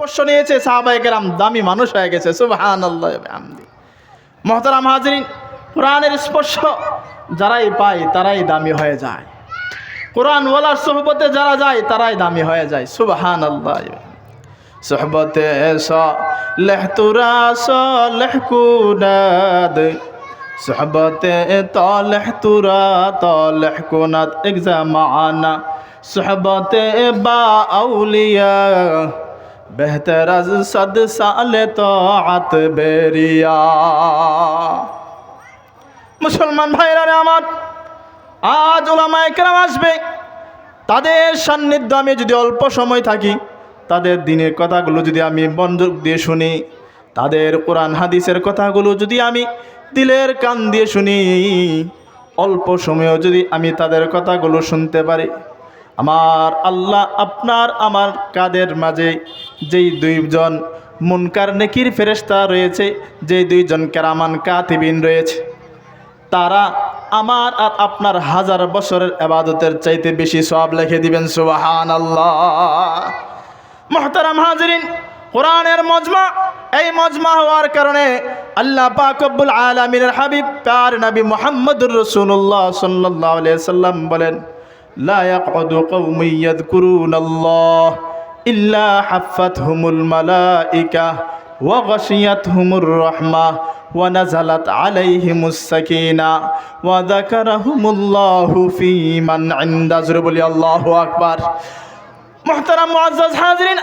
স্পর্শ নিয়েছে সাহাবাহিকেরাম দামি মানুষ হয়ে গেছে সুবাহান মহতারাম হাজরিন, কোরআনের স্পর্শ যারাই পায় তারাই দামি হয়ে যায়। কোরআন ওয়ালার সোহবতে যারা যায় তারাই দামি হয়ে যায় সুবাহান আল্লাহ সোহবতে লেহতুরা লেহকুনাদ সোহবতে তলেহতুরা তলেহকুনাদ এক্সামানা সোহবতে বা আউলিয়া বেহতর সদ সালে তো আত বেরিয়া মুসলমান ভাইরা আমার আজ ওলামা একরাম আসবে। তাদের সান্নিধ্য আমি যদি অল্প সময় থাকি, তাদের দিনের কথাগুলো যদি আমি বন্দুক দিয়ে শুনি, তাদের কোরআন হাদিসের কথাগুলো যদি আমি দিলের কান দিয়ে শুনি, অল্প সময়েও যদি আমি তাদের কথাগুলো শুনতে পারি আমার আল্লাহ আপনার আমার কাদের মাঝে যেই দুইজন মুনকার নেকির ফেরেস্তা রয়েছে, যেই দুইজন কেরামান কাতিবিন রয়েছে, তারা আমার আর আপনার হাজার বছরের আবাদতের চাইতে বেশি সব লিখে দিবেন সুবাহান আল্লাহ মহতারাম হাজরিন, কোরআনের মজমা, এই মজমা হওয়ার কারণে আল্লাহ পাকবুল আলমিনের হাবিব পার নবী মোহাম্মদুর রসুল্লাহ সাল্লাহ সাল্লাম বলেন لا يقعد قوم يذكرون الله إلا حفتهم الملائكة وغشيتهم الرحمة ونزلت عليهم السكينة وذكرهم الله في من عند زرب الله أكبر محترم معزز حاضرين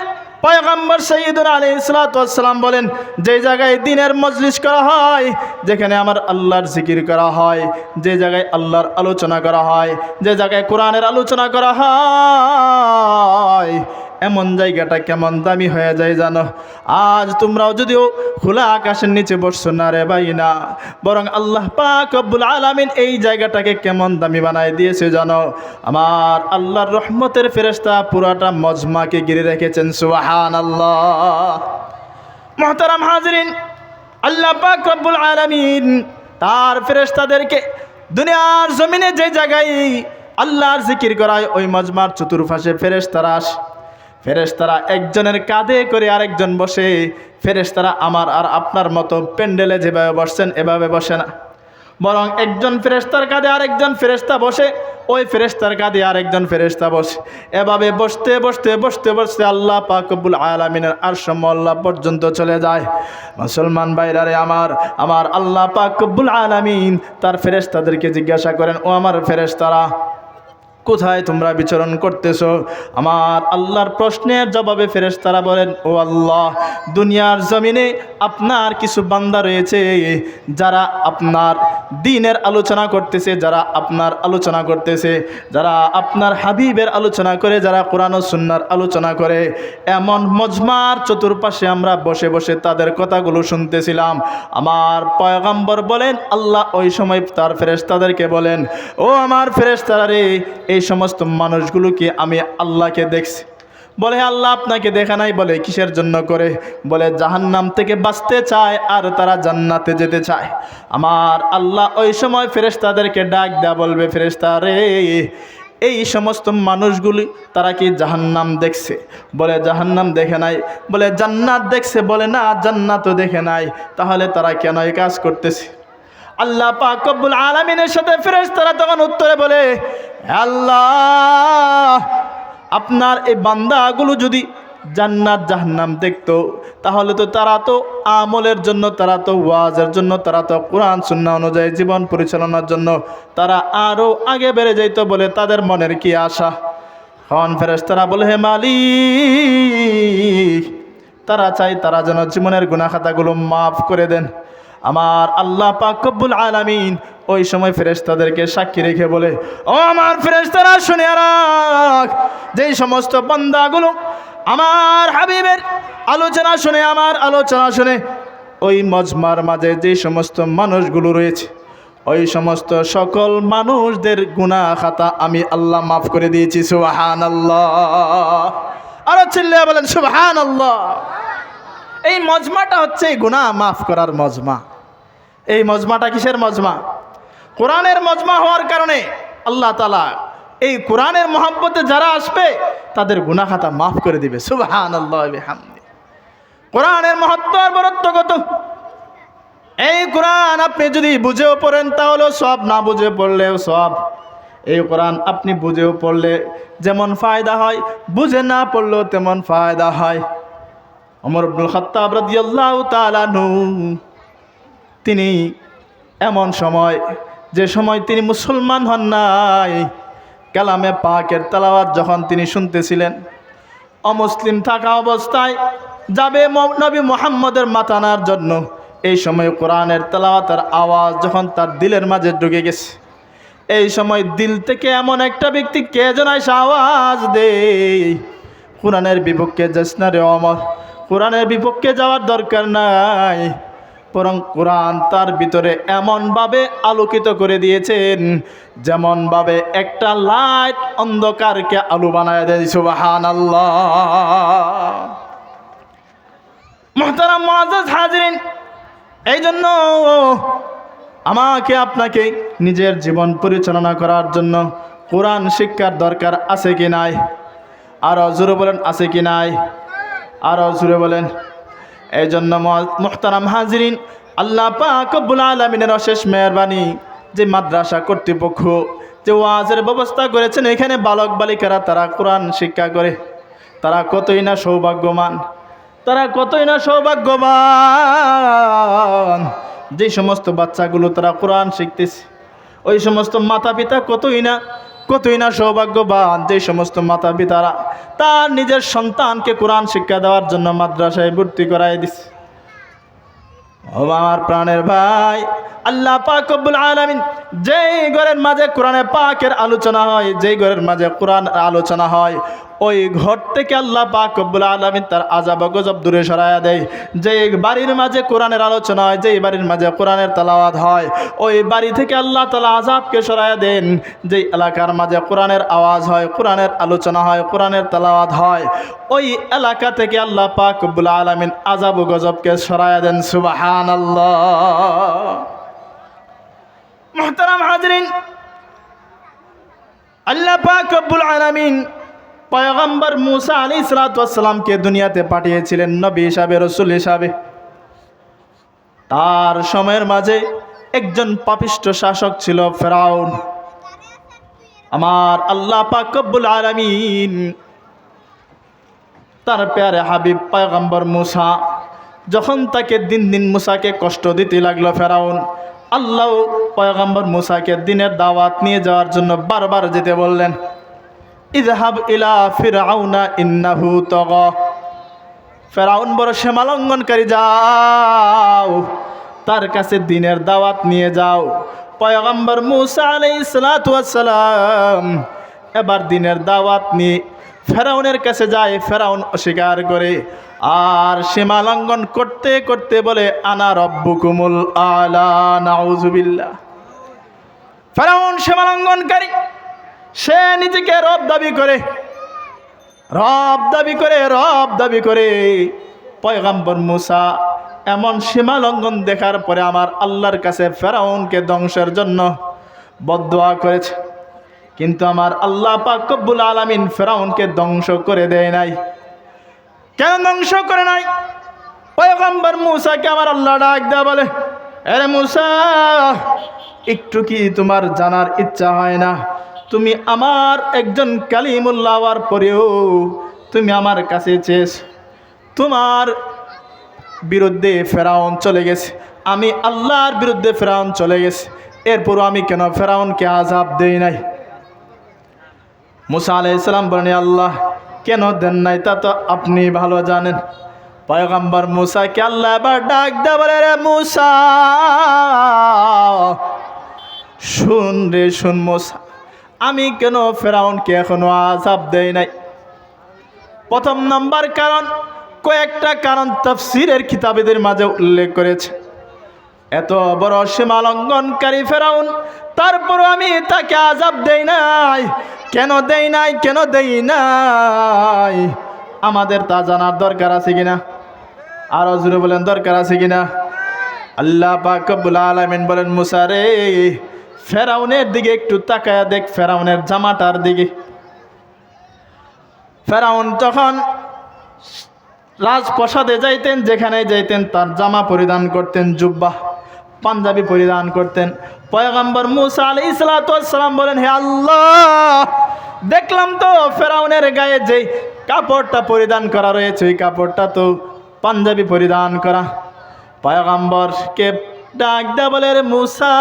পয়গম্বর সঈদুল আলী ইসলাতাম বলেন, যে জায়গায় দিনের মজলিস করা হয়, যেখানে আমার আল্লাহর জিকির করা হয়, যে জায়গায় আল্লাহর আলোচনা করা হয়, যে জায়গায় কোরআনের আলোচনা করা হয় এমন জায়গাটা কেমন দামি হয়ে যায় জানো? আজ তোমরাও যদিও খোলা আকাশের নিচে বসছো না রে ভাই না বরং আল্লাহ পাক আব্বুল আলামিন এই জায়গাটাকে কেমন দামি বানায় দিয়েছে জানো? আমার আল্লাহর রহমতের ফেরেস্তা পুরাটা মজমাকে গিরে রেখেছেন সুবাহান আল্লাহ মহতারাম হাজরিন, আল্লাহ পাক রব্বুল আলামিন তার ফেরেস্তাদেরকে দুনিয়ার জমিনে যে জায়গায় আল্লাহর জিকির করায়, ওই মজমার চতুর্পাশে ফেরেস্তারা ফেরেশতারা একজনের কাঁধে করে আরেকজন বসে, ফেরেশতারা আমার আর আপনার মতো প্যান্ডেলে যেভাবে বসছেন এভাবে বসে না। বরং একজন ফেরেশতার কাঁধে আরেকজন ফেরেশতা বসে, ওই ফেরেস্তার কাঁধে আরেকজন ফেরেশতা বসে। এভাবে বসতে বসতে বসতে বসতে আল্লাহ পাকবুল আলমিনের আর আল্লাহ পর্যন্ত চলে যায়। মুসলমান বাইরারে আমার আমার আল্লাহ পাকবুল আলমিন তার ফেরেশতাদেরকে জিজ্ঞাসা করেন, ও আমার ফেরেশতারা কোথায় তোমরা বিচরণ করতেছো? আমার আল্লাহর প্রশ্নের জবাবে ফেরেস তারা বলেন, ও আল্লাহ, দুনিয়ার জমিনে আপনার কিছু বান্দা রয়েছে যারা আপনার দিনের আলোচনা করতেছে, যারা আপনার আলোচনা করতেছে, যারা আপনার হাবিবের আলোচনা করে, যারা কোরআন ও সুন্নার আলোচনা করে। এমন মজমার চতুর্পাশে আমরা বসে বসে তাদের কথাগুলো শুনতেছিলাম। আমার পয়গাম্বর বলেন, আল্লাহ ওই সময় তার ফেরেস তাদেরকে বলেন, ও আমার ফেরেস তারা রে এই সমস্ত মানুষগুলোকে আমি আল্লাহকে দেখছি। বলে, আল্লাহ আপনাকে দেখা নাই? বলে, কিসের জন্য করে? বলে, জাহান্নাম থেকে বাঁচতে চায় আর তারা জান্নাতে যেতে চায়। আমার আল্লাহ ওই সময় ফেরেশতাদেরকে ডাক দেয়া বলবে, ফেরেশতা রে, এই সমস্ত মানুষগুলি তারা কি জাহান্নাম দেখছে? বলে, জাহান্নাম দেখে নাই। বলে, জান্নাত দেখছে? বলে, না, জান্নাতও দেখে নাই। তাহলে তারা কেন এই কাজ করতেছে? আল্লাহ পাক রব্বুল আলামিনের সাথে ফেরেশতারা তখন উত্তরে বলে আল্লাহ, আপনার এই বান্দাগুলো যদি জান্নাত জাহান্নাম দেখতো, তাহলে তো তারা তো আমলের জন্য, তারা তো ওয়াজের জন্য, তারা তো কোরআন সুন্না অনুযায়ী জীবন পরিচালনার জন্য তারা আরও আগে বেড়ে যাইতো বলে তাদের মনের কি আশা? হন ফেরেশতারা বলে, হে মালিক, তারা চাই তারা যেন জীবনের গুণাখাতাগুলো মাফ করে দেন। আমার আল্লাহ পাকব্বুল আলামিন ওই সময় ফেরেশতাদেরকে সাক্ষী রেখে বলে, ও আমার ফেরেশতারা, শুনে রাখ। যেই সমস্ত বান্দাগুলো আমার হাবিবের আলোচনা শুনে, আমার আলোচনা শুনে, ওই মজমার মাঝে যে সমস্ত মানুষগুলো রয়েছে, ওই সমস্ত সকল মানুষদের গুণা খাতা আমি আল্লাহ মাফ করে দিয়েছি সুবাহান আল্লাহ আরও চিল্লে বলেন সুবাহান আল্লাহ এই মজমাটা হচ্ছে গুণা মাফ করার মজমা। এই মজমাটা কিসের মজমা? কোরআনের মজমা হওয়ার কারণে আল্লাহ তালা এই কোরআনের মহাব্বতে যারা আসবে, তাদের গুণা খাতা মাফ করে দিবে। সুবাহান আল্লাহ কোরআনের মহত্ব আর বরত্ব কত? এই কোরআন আপনি যদি বুঝেও পড়েন, তাহলেও সব, না বুঝে পড়লেও সব। এই কোরআন আপনি বুঝেও পড়লে যেমন ফায়দা হয়, বুঝে না পড়লেও তেমন ফায়দা হয়। অমর আব্দুল খত্তাব রাদিয়াল্লাহু তাআলা নু তিনি এমন সময়, যে সময় তিনি মুসলমান হন নাই, কালামে পাকের তালাওয়াত যখন তিনি শুনতেছিলেন, অমুসলিম থাকা অবস্থায় যাবে নবী মোহাম্মদের মাতানার জন্য। এই সময় কোরআনের তেলাওয়াতের আওয়াজ যখন তার দিলের মাঝে ঢুকে গেছে। এই সময় দিল থেকে এমন একটা ব্যক্তি কে এসে আওয়াজ দে কোরআনের বিপক্ষে যাস না রে অমর, কোরআনের বিপক্ষে যাওয়ার দরকার নাই। বরং কোরআন তার ভিতরে এমনভাবে আলোকিত করে দিয়েছেন, যেমনভাবে একটা লাইট অন্ধকারকে আলু বানায় দেয় সুবাহান আল্লাহ মহতারাম মহাজাজ হাজরিন এই জন্য আমাকে আপনাকে নিজের জীবন পরিচালনা করার জন্য কোরআন শিক্ষার দরকার আছে কি নাই? আরও জোরে বলেন, আছে কি নাই? আরও জোরে বলেন। এই জন্য মোহতারাম হাজরিন, আল্লাহ পাকবুল আলমিনের অশেষ মেহরবানি, যে মাদ্রাসা কর্তৃপক্ষ, যে ওয়াজের ব্যবস্থা করেছেন, এখানে বালক বালিকারা, তারা কোরআন শিক্ষা করে। তারা কতই না সৌভাগ্যমান তারা কতই না সৌভাগ্যবান। যে সমস্ত বাচ্চাগুলো তারা কোরআন শিখতেছে, ওই সমস্ত মাতা পিতা কতই না কতই না সৌভাগ্যবান যে সমস্ত মাতা পিতারা তার নিজের সন্তানকে কোরআন শিক্ষা দেওয়ার জন্য মাদ্রাসায় ভর্তি করাই দিছে। ও আমার প্রাণের ভাই, আল্লাহ পাক রব্বুল আলামিন যেই ঘরের মাঝে কোরআনে পাকের আলোচনা হয়, যেই ঘরের মাঝে কোরআন আলোচনা হয় ওই ঘর থেকে আল্লাহ পাক রব্বুল আলামিন তার আজাব গজব দূরে সরাইয়া দেয়। যেই বাড়ির মাঝে কোরআনের আলোচনা হয়, যেই বাড়ির মাঝে কোরআনের তালাওয়াত হয়, ওই বাড়ি থেকে আল্লাহ তালা আজাবকে সরাইয়া দেন। যেই এলাকার মাঝে কোরআনের আওয়াজ হয়, কোরআনের আলোচনা হয়, কোরআনের তালাওয়াত হয়, ওই এলাকা থেকে আল্লাহ পাক রব্বুল আলামিন আজাব গজবকে সরাইয়া দেন। সুবাহান আল্লাহ মোহতারাম হাজরিন, আল্লাহ পাক রব্বুল আলামিন পয়গম্বর মুসা আলী সালাতামকে দুনিয়াতে পাঠিয়েছিলেন নবী হিসাবে, রসুল হিসাবে। তার সময়ের মাঝে একজন পাপিষ্ট শাসক ছিল ফেরাউন। আমার আল্লাহ পাক রব্বুল আলামিন, তার প্যারে হাবিব পয়গম্বর মুসা, যখন তাকে দিন দিন মুসাকে কষ্ট দিতে লাগল ফেরাউন, আল্লাহ পয়গম্বর মুসাকে দিনের দাওয়াত নিয়ে যাওয়ার জন্য বারবার যেতে বললেন। ইজহাব ইলা ফিরাউনা ইন্নাহু তগ। ফেরাউন বড় সীমালঙ্ঘনকারী যাও, তার কাছে দিনের দাওয়াত নিয়ে যাও। পয়গম্বর মুসা সালাতু সালাম এবার দিনের দাওয়াত নিয়ে ফেরাউনের কাছে যায়। ফেরাউন অস্বীকার করে, আর সীমা লঙ্ঘন করতে করতে বলে, আনা রব্বুকুমুল আলা, নাউজুবিল্লাহ। ফেরাউন সীমা লঙ্ঘনকারী। সে নিজেকে রব দাবি করে। রব দাবি করে, রব দাবি করে। পয়গাম্বর মুসা এমন সীমা লঙ্ঘন দেখার পরে আমার আল্লাহর কাছে ফেরাউনকে ধ্বংসের জন্য বদোয়া করেছে। কিন্তু আমার আল্লাহ পাক কব্বুল আলামিন ফেরাউনকে ধ্বংস করে দেয় নাই। কেন ধ্বংস করে নাই? পয়গম্বর মুসাকে আমার আল্লাহ ডাক দেয়া বলে আরে মুসা, একটু কি তোমার জানার ইচ্ছা হয় না? তুমি আমার একজন কালিমুল্লাহ হওয়ার পরেও তুমি আমার কাছে চেয়েছ। তোমার বিরুদ্ধে ফেরাউন চলে গেছে। আমি আল্লাহর বিরুদ্ধে ফেরাউন চলে গেছে। এরপরও আমি কেন ফেরাউনকে আজাব দেই নাই? মুসা আলাইসালাম বলেন আল্লাহ, কেন দেন নাই? তা তো আপনি ভালো জানেন। পয়গম্বর মুসাকে আল্লাহ এবার ডাক দেবলে রে মুসা, শুন রে, শুন মুসা। আমি কেন ফেরাউনকে এখনও আজাব দেই নাই? প্রথম নাম্বার কারণ, কয়েকটা কারণ তফসিরের কিতাবেদের মাঝে উল্লেখ করেছে। এত বড় সীমা লঙ্ঘনকারী ফেরাউন তারপর আমি তাকে আজাব দেই নাই। কেন দেই নাই, কেন দেই নাই? আমাদের তা জানার দরকার আছে কিনা? আরও জুড়ে বলেন, দরকার আছে কিনা? আল্লাহ পাকবুল আলমিন বলেন মুসারে ফেরাউনের দিকে একটু তাকায়া দেখ ফেরাউনের জামাটার দিকে। ফেরাউন তখন রাজপ্রসাদে যাইতেন যেখানে যাইতেন তার জামা পরিধান করতেন, জুব্বা, পাঞ্জাবি পরিধান করতেন। পয়গম্বর মুসা আলি ইসলাতাম বলেন, হে আল্লাহ, দেখলাম তো ফেরাউনের গায়ে যে কাপড়টা পরিধান করা রয়েছে, ওই কাপড়টা তো পাঞ্জাবি পরিধান করা। পয়গম্বরকে ডাক দেয়া বলে মুসা,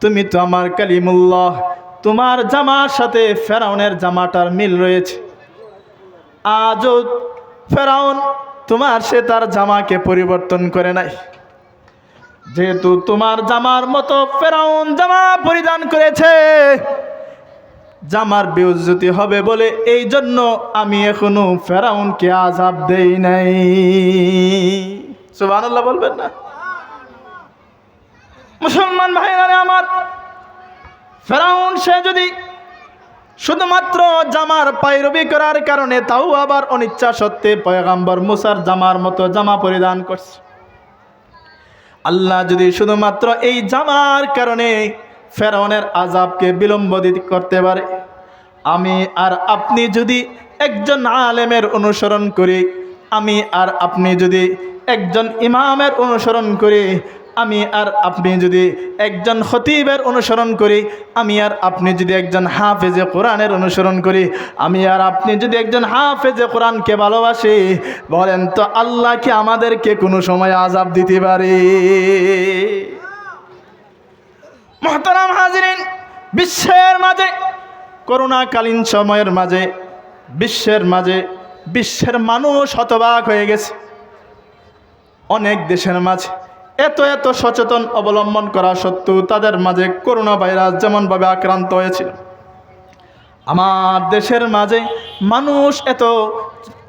তুমি তো আমার কালিমুল্লাহ, তোমার জামার সাথে ফেরাউনের জামাটার মিল রয়েছে। আজও ফেরাউন তোমার সে তার জামাকে পরিবর্তন করে নাই। যেহেতু তোমার জামার মতো ফেরাউন জামা পরিধান করেছে, জামার বেউজ্জতি হবে বলে এই জন্য আমি এখনও ফেরাউনকে আজাব দেই নাই। সুবহানাল্লাহ বলবেন না। মুসলমান ভাইরা আমার ফেরাউন, সে যদি শুধুমাত্র জামার পাইরবি করার কারণে, তাও আবার অনিচ্ছা সত্ত্বে পয়গাম্বর মুসার জামার মতো জামা পরিধান করছে। আল্লাহ যদি শুধুমাত্র এই জামার কারণে ফেরাউনের আজাবকে বিলম্ব করতে পারে, আমি আর আপনি যদি একজন আলেমের অনুসরণ করি আমি আর আপনি যদি একজন ইমামের অনুসরণ করি, আমি আর আপনি যদি একজন খতিবের অনুসরণ করি, আমি আর আপনি যদি একজন হাফেজে কোরআনের অনুসরণ করি, আমি আর আপনি যদি একজন হাফেজে কোরআনকে ভালোবাসি, বলেন তো আল্লাহ কি আমাদেরকে কোনো সময় আজাব দিতে পারে? মহতারাম হাজিরিন, বিশ্বের মাঝে করোনাকালীন সময়ের মাঝে, বিশ্বের মাঝে বিশ্বের মানুষ হতবাক হয়ে গেছে। অনেক দেশের মাঝে এত এত সচেতন অবলম্বন করা সত্ত্বেও তাদের মাঝে করোনা ভাইরাস যেমনভাবে আক্রান্ত হয়েছিল। আমার দেশের মাঝে মানুষ এত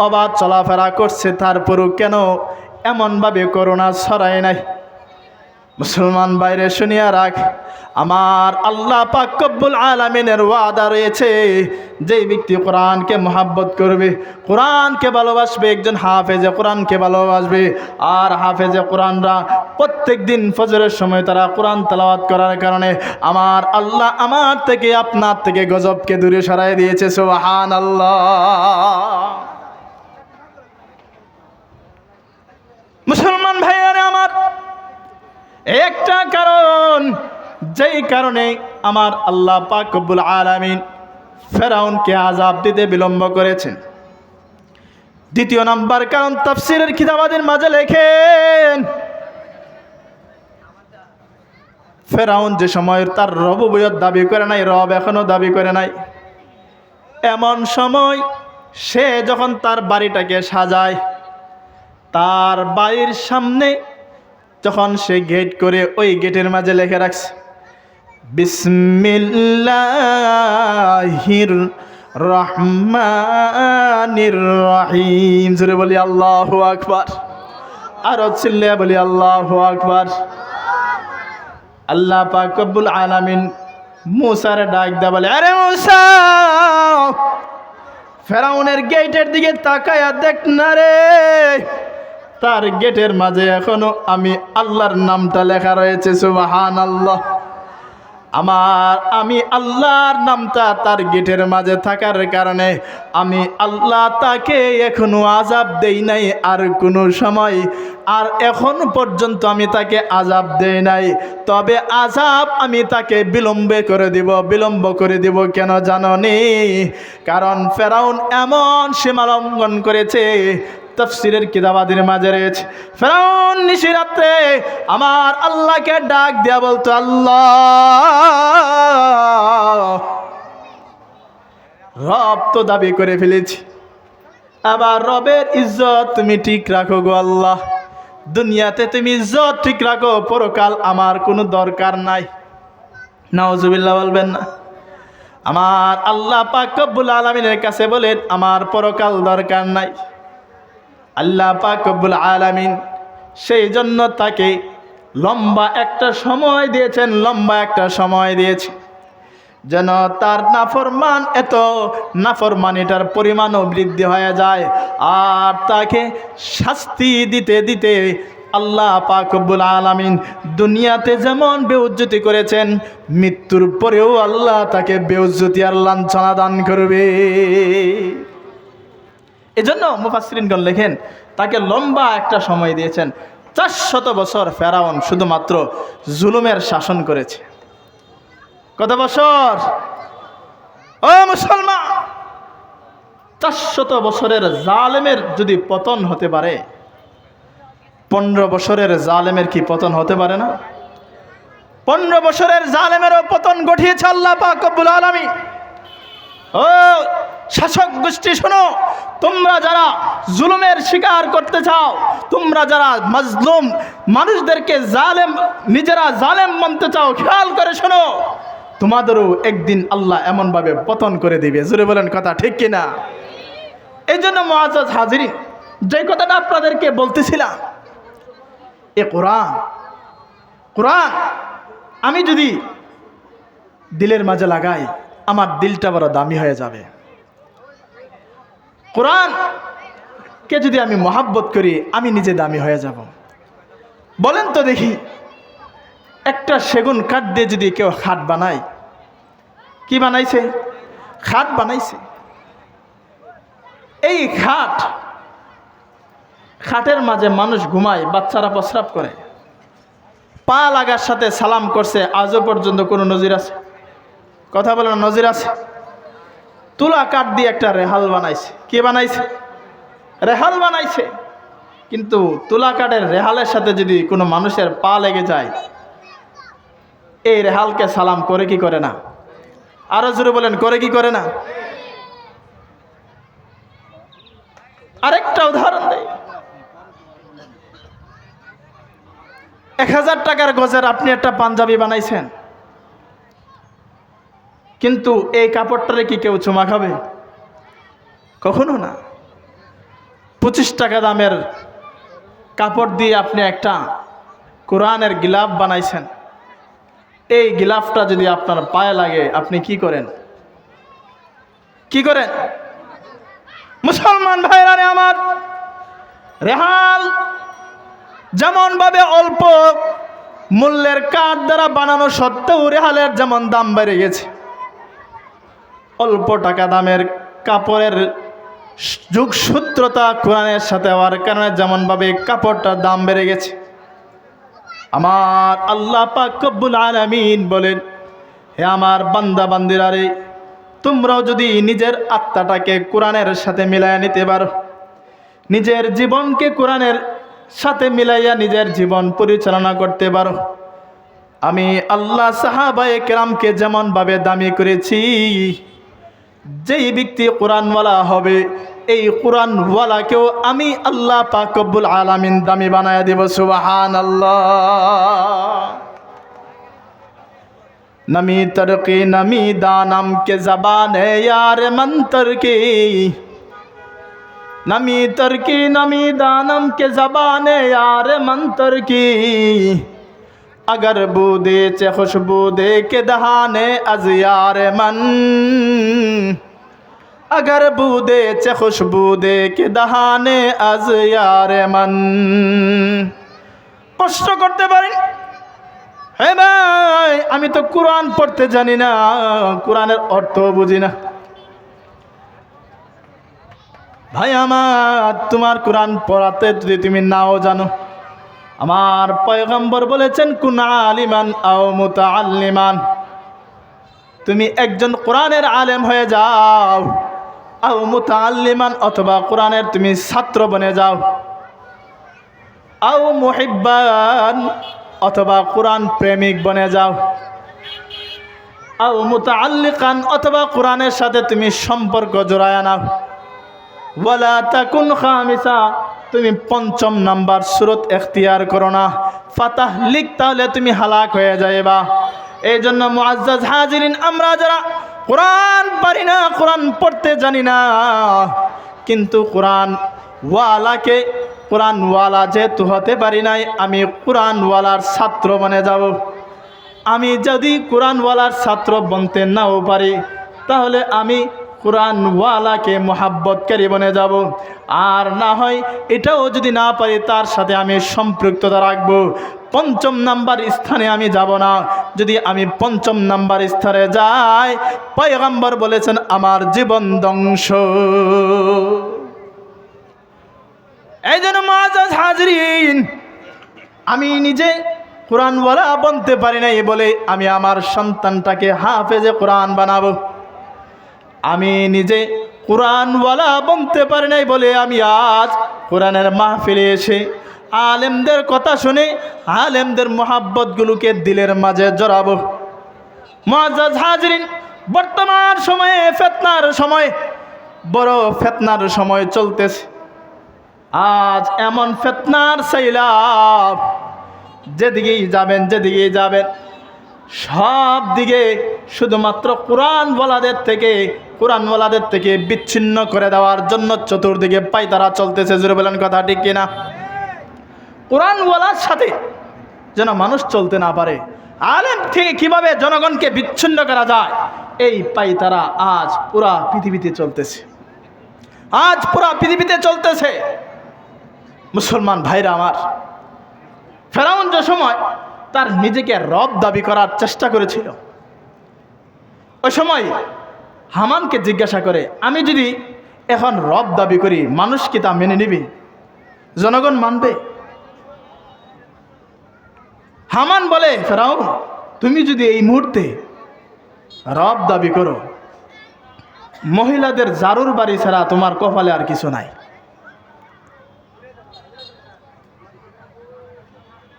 অবাধ চলাফেরা করছে, তারপরও কেন এমনভাবে করোনা ছড়ায় নাই? মুসলমান বাইরে শুনিয়া রাখ, আমার আল্লাহ পাক কব্বুল আলমিনের ওয়াদা রয়েছে যে ব্যক্তি কোরআনকে মোহাব্বত করবে, কোরআনকে ভালোবাসবে, একজন হাফেজে কোরআনকে ভালোবাসবে, আর হাফেজে কোরআনরা প্রত্যেক দিন ফজরের সময় তারা কোরআন তালাওয়াত করার কারণে আমার আল্লাহ আমার থেকে, আপনার থেকে গজবকে দূরে সরাই দিয়েছে সোহান আল্লাহ মুসলমান ভাইয়ারে একটা কারণ, যেই কারণে আমার আল্লাহ পাকবুল আলামিন ফেরাউনকে আজাব দিতে বিলম্ব করেছেন। দ্বিতীয় নাম্বার কারণ, তাফসিরের খিতাবাদের মাঝে লেখেন, ফেরাউন যে সময় তার রবুবয়ত দাবি করে নাই, রব এখনও দাবি করে নাই, এমন সময় সে যখন তার বাড়িটাকে সাজায়, তার বাড়ির সামনে যখন সে গেট করে ওই গেটের মাঝে লেখে রাখছে, বিসমিল্লাহির রহমানির রহিম। জোরে বলি, আল্লাহু আকবার। আর চিল্লে বলি, আল্লাহু আকবার। আল্লাহ পাক রব্বুল আলামিন মুসার ডাক দা বলে, আরে মুসা, ফেরাউনের গেটের দিকে তাকায়া দেখ না রে। তার গেটের মাঝে এখনও আমি আল্লাহর নামটা লেখা রয়েছে সুবাহান আল্লাহ আমার, আমি আল্লাহর নামটা তার গেটের মাঝে থাকার কারণে আমি আল্লাহ তাকে এখনও আজাব দেই নাই আর কোনো সময়। আর এখন পর্যন্ত আমি তাকে আজাব দেই নাই। তবে আজাব আমি তাকে বিলম্বে করে দিব, বিলম্ব করে দিব কেন জানো জাননি কারণ ফেরাউন এমন সীমালঙ্ঘন করেছে তফসিরের কিতাবাদের মাঝে রয়েছে। ফেরাউন নিশি রাত্রে আমার আল্লাহকে ডাক দেয়া বলতো, আল্লাহ, রব তো দাবি করে ফেলেছি। আবার রবের ইজ্জত তুমি ঠিক রাখো গো আল্লাহ। দুনিয়াতে তুমি ইজ্জত ঠিক রাখো, পরকাল আমার কোনো দরকার নাই। নাওজুবিল্লাহ বলবেন না। আমার আল্লাহ পাক রব্বুল আলমিনের কাছে বলেন, আমার পরকাল দরকার নাই। আল্লাহ পাকবুল আলামিন সেই জন্য তাকে লম্বা একটা সময় দিয়েছেন, লম্বা একটা সময় দিয়েছে। যেন তার নাফরমান এত নাফরমানিটার পরিমাণও বৃদ্ধি হয়ে যায় আর তাকে শাস্তি দিতে দিতে আল্লাহ পাকবুল আলামিন দুনিয়াতে যেমন বেউজ্জতি করেছেন, মৃত্যুর পরেও আল্লাহ তাকে বেউজ্জতি আর লাঞ্ছনা দান করবে। এজন্য মুফাসরিনগণ লেখেন, তাকে লম্বা একটা সময় দিয়েছেন, চারশত বছর ফেরাউন শুধুমাত্র জুলুমের শাসন করেছে। কত বছর? ও মুসলমান! চারশত বছরের জালেমের যদি পতন হতে পারে, পনেরো বছরের জালেমের কি পতন হতে পারে না? পনেরো বছরের জালেমেরও পতন ঘটিয়েছে আল্লাহ পাক রব্বুল আলমী ও শাসক গোষ্ঠী শোনো, তোমরা যারা জুলুমের শিকার করতে চাও, তোমরা যারা মজলুম মানুষদেরকে জালেম, নিজেরা জালেম মানতে চাও, খেয়াল করে শোনো। তোমাদেরও একদিন আল্লাহ এমনভাবে পতন করে দিবে। জুড়ে বলেন কথা ঠিক কিনা? এই জন্য মহাজ হাজিরিন, যে কথাটা আপনাদেরকে বলতেছিলাম, এ কোরআন কোরআন, আমি যদি দিলের মাঝে লাগাই, আমার দিলটা বড় দামি হয়ে যাবে। কোরআন কে যদি আমি মহাব্বত করি, আমি নিজে দামি হয়ে যাব। বলেন তো দেখি, একটা সেগুন কাঠ দিয়ে যদি কেউ খাট বানায়, কি বানাইছে? খাট বানাইছে। এই খাট, খাটের মাঝে মানুষ ঘুমায়, বাচ্চারা প্রস্রাব করে। পা লাগার সাথে সালাম করছে, আজও পর্যন্ত কোনো নজির আছে? কথা বলেন নজির আছে? তুলা কাঠ দিয়ে একটা রেহাল বানাইছে। কে বানাইছে? রেহাল বানাইছে। কিন্তু তুলা কাঠের রেহালের সাথে যদি কোনো মানুষের পা লেগে যায়, এই রেহালকে সালাম করে কি করে না? আরও জোরে বলেন, করে কি করে না? আরেকটা উদাহরণ দেয় এক হাজার টাকার গজের আপনি একটা পাঞ্জাবি বানাইছেন। কিন্তু এই কাপড়টারে কি কেউ চুমা খাবে? কখনো না। পঁচিশ টাকা দামের কাপড় দিয়ে আপনি একটা কোরআনের গিলাফ বানাইছেন। এই গিলাফটা যদি আপনার পায়ে লাগে, আপনি কি করেন? কি করেন? মুসলমান ভাইরা রে আমার, রেহাল যেমন ভাবে অল্প মূল্যের কাঠ দ্বারা বানানো সত্ত্বেও রেহালের যেমন দাম বেড়ে গেছে। অল্প টাকা দামের কাপড়ের যুগসূত্রতা কোরআনের সাথে হওয়ার কারণে যেমনভাবে কাপড়টার দাম বেড়ে গেছে। আমার আল্লাহ পাক কব্বুল আলামিন বলেন, হে আমার বান্দা বান্দিরারে, তোমরাও যদি নিজের আত্মাটাকে কোরআনের সাথে মিলাইয়া নিতে পারো, নিজের জীবনকে কোরআনের সাথে মিলাইয়া নিজের জীবন পরিচালনা করতে পারো। আমি আল্লাহ সাহাবায়ে কেরামকে যেমনভাবে দামি করেছি যেই ব্যক্তি কোরআনওয়ালা হবে, এই কোরআনওয়ালাকেও আমি আল্লাহ পাকবুল আলামিন দামি বানায় দেব সুবাহান আল্লাহ নামি তরকে, নামি দানাম কে জবানে মন তরকে। নামি তরকে, নামি দানাম কে জবানে মন তরকে। اگر بودی چه خوشبو دے کے دہانے از یار من اگر بودے چه خوشبو دے کے دہانے از یار من কষ্ট করতে পারেন হ্যাঁ ভাই আমি তো কোরআন পড়তে জানি না, কোরআনের অর্থ বুঝি না। ভাই, আমার, তোমার কোরআন পড়াতে যদি তুমি নাও জানো আমার পয়গম্বর বলেছেন, কুনা আলিমান আও মুতাআল্লিমান। তুমি একজন কোরআনের আলেম হয়ে যাও, আও মুতাআল্লিমান অথবা কোরআনের তুমি ছাত্র বনে যাও। আও মুহিব্বান অথবা কোরআন প্রেমিক বনে যাও। আও মুতাআল্লিকান অথবা কোরআনের সাথে তুমি সম্পর্ক জোড়ায় নাও। ওয়ালা তাকুন খামিসা তুমি পঞ্চম নাম্বার সুরত এখতিয়ার করো না। ফাতাহ লিখ তাহলে তুমি হালাক হয়ে যাইবা। এই জন্য মুআজ্জাজ হাজিরিন, আমরা যারা কোরআন পারি না, কোরআন পড়তে জানি না, কিন্তু কোরআন ওয়ালাকে, কোরআন ওয়ালা যেহেতু হতে পারি নাই, আমি কোরআন ওয়ালার ছাত্র বনে যাব। আমি যদি কোরআনওয়ালার ছাত্র বনতে নাও পারি, তাহলে আমি কোরআনওয়ালাকে মোহাব্বতকারী বনে যাব। আর না হয় এটাও যদি না পারি, তার সাথে আমি সম্পৃক্ততা রাখব। পঞ্চম নাম্বার স্থানে আমি যাব না। যদি আমি পঞ্চম নাম্বার স্থানে যাই, পয়গম্বর বলেছেন, আমার জীবন ধ্বংস। এই জন্য মাছ হাজরিন, আমি নিজে কোরআন বনতে পারি নাই বলে আমি আমার সন্তানটাকে হাফেজে কোরআন বানাবো। আমি নিজে কোরআনওয়ালা বলতে পারি নাই বলে আমি আজ কোরআনের মাহফিলে এসে আলেমদের কথা শুনে আলেমদের মোহাব্বতগুলোকে দিলের মাঝে জড়াবো। মজাজ হাজরিন, বর্তমান সময়ে ফেতনার সময়, বড় ফেতনার সময় চলতেছে। আজ এমন ফেতনার সাইলাব যেদিকেই যাবেন যেদিকেই যাবেন সব দিকে শুধুমাত্র কোরআন বলাদের থেকে কোরআন বলাদের থেকে বিচ্ছিন্ন করে দেওয়ার জন্য চতুর্দিকে পাইতারা চলতেছে জুড়ে বলেন কথা ঠিক কিনা? কোরআন বলার সাথে যেন মানুষ চলতে না পারে, আলেম থেকে কীভাবে জনগণকে বিচ্ছিন্ন করা যায়, এই পাইতারা আজ পুরা পৃথিবীতে চলতেছে। আজ পুরা পৃথিবীতে চলতেছে। মুসলমান ভাইরা আমার, ফেরাউন যে সময় তার নিজেকে রব দাবি করার চেষ্টা করেছিল, ওই সময় হামানকে জিজ্ঞাসা করে, আমি যদি এখন রব দাবি করি, মানুষ কি তা মেনে নিবে? জনগণ মানবে। হামান বলে, ফেরাউন, তুমি যদি এই মুহূর্তে রব দাবি করো, মহিলাদের জারুর বাড়ি ছাড়া তোমার কপালে আর কিছু নাই।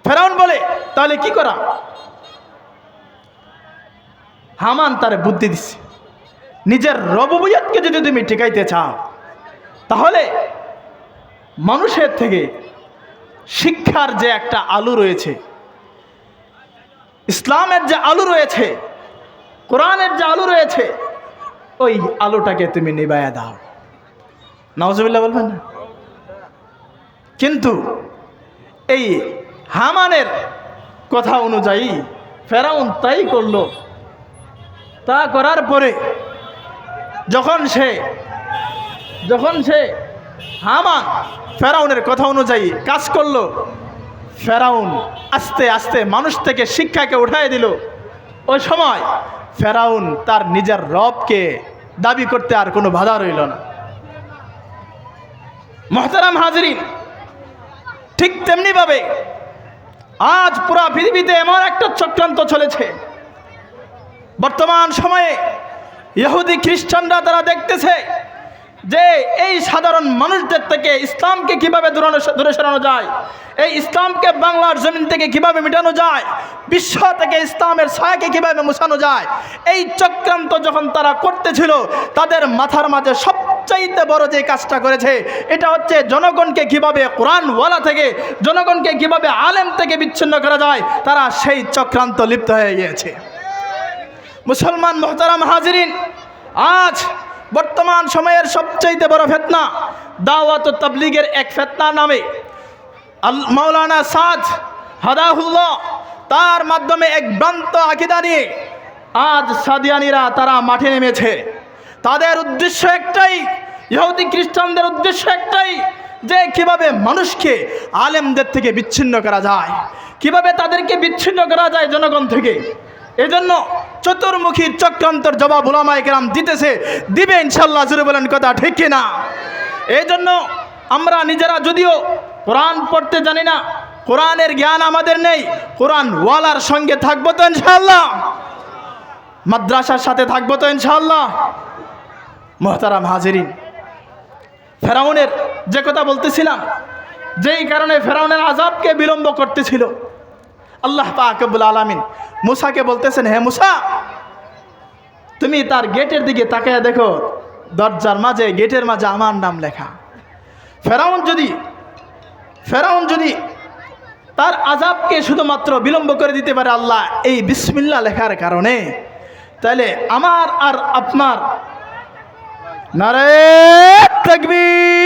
ফেরাউন বলে, তাহলে কি করা? হামান তারে বুদ্ধি দিচ্ছে নিজের রববুয়াতকে যদি তুমি টিকাইতে চাও, তাহলে মানুষের থেকে শিক্ষার যে একটা আলু রয়েছে, ইসলামের যে আলু রয়েছে, কোরআনের যে আলু রয়েছে, ওই আলুটাকে তুমি নিবায়া দাও। নওয়াজবিল্লা বলবেন না? কিন্তু এই হামানের কথা অনুযায়ী ফেরাউন তাই করল। তা করার পরে যখন সে যখন সে হামান ফেরাউনের কথা অনুযায়ী কাজ করল, ফেরাউন আস্তে আস্তে মানুষ থেকে শিক্ষাকে উঠাই দিল। ওই সময় ফেরাউন তার নিজের রবকে দাবি করতে আর কোনো বাধা রইল না। মহতারাম হাজরিন, ঠিক তেমনিভাবে আজ পুরা পৃথিবীতে এমন একটা চক্রান্ত চলেছে। বর্তমান সময়ে ইহুদি খ্রিস্টানরা তারা দেখতেছে যে এই সাধারণ মানুষদের থেকে ইসলামকে কীভাবে দূরানো- দূরে সরানো যায়, এই ইসলামকে বাংলার জমিন থেকে কীভাবে মেটানো যায়, বিশ্ব থেকে ইসলামের ছায়াকে কীভাবে মুছানো যায়, এই চক্রান্ত যখন তারা করতেছিল, তাদের মাথার মাঝে সবচাইতে বড় যে কাজটা করেছে, এটা হচ্ছে জনগণকে কীভাবে কোরআনওয়ালা থেকে, জনগণকে কীভাবে আলেম থেকে বিচ্ছিন্ন করা যায়, তারা সেই চক্রান্ত লিপ্ত হয়ে গিয়েছে। মুসলমান মোহতারাম হাজিরিন, আজ বর্তমান সময়ের সবচাইতে বড় ফেতনা, দাওয়াত তাবলিগের এক ফেতনা নামে আল মাওলানা সাদ হাদাহুল্লাহ, তার মাধ্যমে এক ভ্রান্ত আকিদা নিয়ে আজ সাদিয়ানিরা তারা মাঠে নেমেছে। তাদের উদ্দেশ্য একটাই, ইহুদি খ্রিস্টানদের উদ্দেশ্য একটাই, যে কীভাবে মানুষকে আলেমদের থেকে বিচ্ছিন্ন করা যায়। কীভাবে তাদেরকে বিচ্ছিন্ন করা যায় জনগণ থেকে? এজন্য চতুর্মুখী চক্রান্তর জবাব ওলামায় কেরাম দিতেছে, দিবে ইনশাল্লাহ জুড়ে বলেন কথা ঠিক কিনা? এই জন্য আমরা নিজেরা যদিও কোরআন পড়তে জানি না, কোরআনের জ্ঞান আমাদের নেই, কোরআন ওয়ালার সঙ্গে থাকব তো ইনশাল্লাহ মাদ্রাসার সাথে থাকব তো ইনশাল্লাহ মোহতারাম হাজিরিন, ফেরাউনের যে কথা বলতেছিলাম, যেই কারণে ফেরাউনের আজাবকে বিলম্ব করতেছিল আল্লাহ পাকবুল আলমিন মুসাকে বলতেছেন, হে মুসা, তুমি তার গেটের দিকে তাকায় দেখো, দরজার মাঝে, গেটের মাঝে আমার নাম লেখা। ফেরাউন যদি ফেরাউন যদি তার আজাবকে শুধুমাত্র বিলম্ব করে দিতে পারে আল্লাহ এই বিসমিল্লা লেখার কারণে, তাহলে আমার আর আপনার নারে তকবীর।